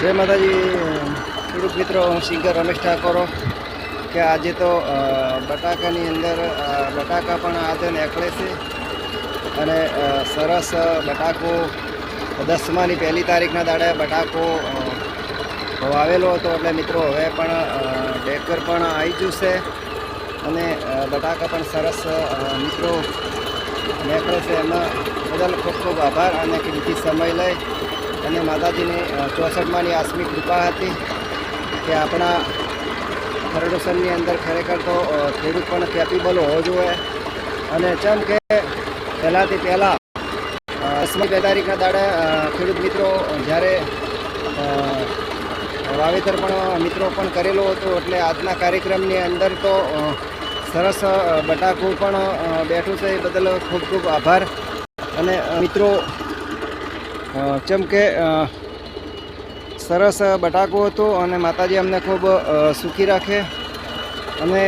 જય માતાજી. ખેડૂત મિત્રો, હું સિંગર રમેશ ઠાકોર. કે આજે તો બટાકાની અંદર બટાકા પણ આજે નીકળે છે. અને સરસ બટાકો, દસમાની પહેલી તારીખના દાડે બટાકો વાવેલો હતો. એટલે મિત્રો, હવે પણ ડેકર પણ આવી ગયું છે. અને બટાકા પણ સરસ મિત્રો, નીકળે છે. એમાં બદલ ખૂબ ખૂબ આભાર અને કિંમતી સમય લઈ અને માતાજીની ચોસઠમાંની આસમી કૃપા હતી કે આપણા ફર્ગુસનની અંદર ખરેખર તો ખેડૂત પણ કેપેબલ હોવો જોઈએ. અને ચમ કે પહેલાંથી પહેલાં દસમી બે તારીખના દાડે ખેડૂત મિત્રો જ્યારે વાવેતર પણ મિત્રો પણ કરેલો હતો, એટલે આજના કાર્યક્રમની અંદર તો સરસ બટાકું પણ બેઠું છે એ બદલ ખૂબ ખૂબ આભાર. અને મિત્રો જેમ કે સરસ બટાકો હતો અને માતાજી અમને ખૂબ સુખી રાખે. અને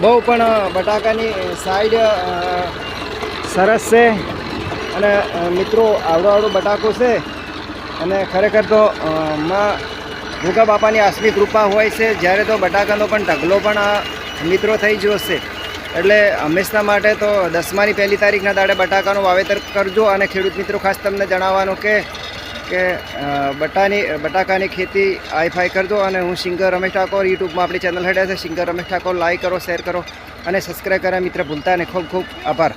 બહુ પણ બટાકાની સાઈડ સરસ છે. અને મિત્રો, આવડો આવડો બટાકો છે. અને ખરેખર તો માં ભૂગા બાપાની આસમી કૃપા હોય છે. જ્યારે તો બટાકાનો પણ ઢગલો પણ મિત્રો થઈ છે એટલે હંમેશા માટે તો દસમાની પહેલી તારીખના દાડે બટાકાનું વાવેતર કરજો અને ખેડૂત મિત્રો ખાસ તમને જણાવવાનું કે કે બટાની, બટાકાની ખેતી આઈફાઈ કરજો અને હું સિંગર રમેશ ઠાકોર, યુટ્યુબમાં આપણી ચેનલ હેડે છે. સિંગર રમેશ ઠાકોર, લાઈક કરો, શેર કરો અને સબસ્ક્રાઈબ કરવા મિત્ર ભૂલતા નહીં. ખૂબ ખૂબ આભાર.